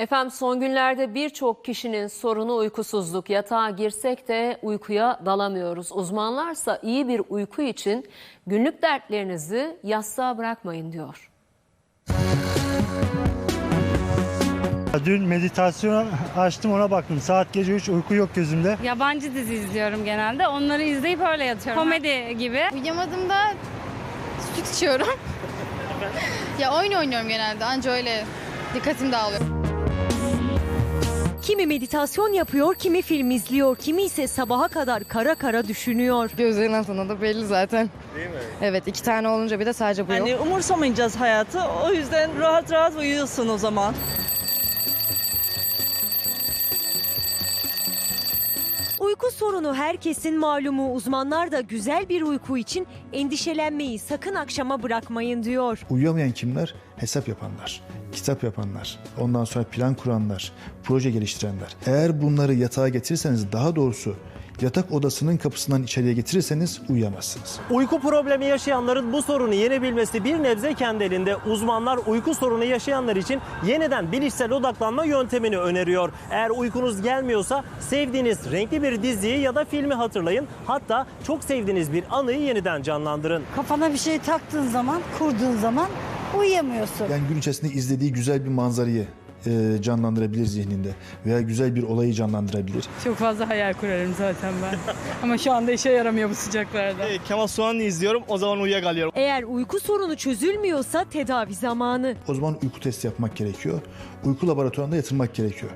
Efendim son günlerde birçok kişinin sorunu uykusuzluk. Yatağa girsek de uykuya dalamıyoruz. Uzmanlarsa iyi bir uyku için günlük dertlerinizi yastığa bırakmayın diyor. Dün meditasyon açtım ona baktım. Saat gece 3 uyku yok gözümde. Yabancı dizi izliyorum genelde. Onları izleyip öyle yatıyorum. Komedi gibi. Uyuyamadığımda süt içiyorum. ya oyun oynuyorum genelde anca öyle dikkatim dağılıyor. Kimi meditasyon yapıyor, kimi film izliyor, kimi ise sabaha kadar kara kara düşünüyor. Gözlerin altında da belli zaten. Değil mi? Evet iki tane olunca bir de sadece bu yok. Hani umursamayacağız hayatı. O yüzden rahat rahat uyuyorsun o zaman. Uyku sorunu herkesin malumu. Uzmanlar da güzel bir uyku için endişelenmeyi sakın akşama bırakmayın diyor. Uyuyamayan kimler? Hesap yapanlar, kitap yapanlar, ondan sonra plan kuranlar, proje geliştirenler. Eğer bunları yatağa getirirseniz daha doğrusu yatak odasının kapısından içeriye getirirseniz uyuyamazsınız. Uyku problemi yaşayanların bu sorunu yenebilmesi bir nebze kendi elinde. Uzmanlar uyku sorunu yaşayanlar için yeniden bilişsel odaklanma yöntemini öneriyor. Eğer uykunuz gelmiyorsa sevdiğiniz renkli bir diziyi ya da filmi hatırlayın. Hatta çok sevdiğiniz bir anıyı yeniden canlandırın. Kafana bir şey taktığın zaman, kurduğun zaman uyuyamıyorsun. Yani gün içerisinde izlediği güzel bir manzarayı e, canlandırabilir zihninde veya güzel bir olayı canlandırabilir. Çok fazla hayal kurarım zaten ben. Ama şu anda işe yaramıyor bu sıcaklarda. Kemal Sunal'ı izliyorum o zaman uyuyakalıyorum. Eğer uyku sorunu çözülmüyorsa tedavi zamanı. O zaman uyku testi yapmak gerekiyor. Uyku laboratuvarında yatırmak gerekiyor.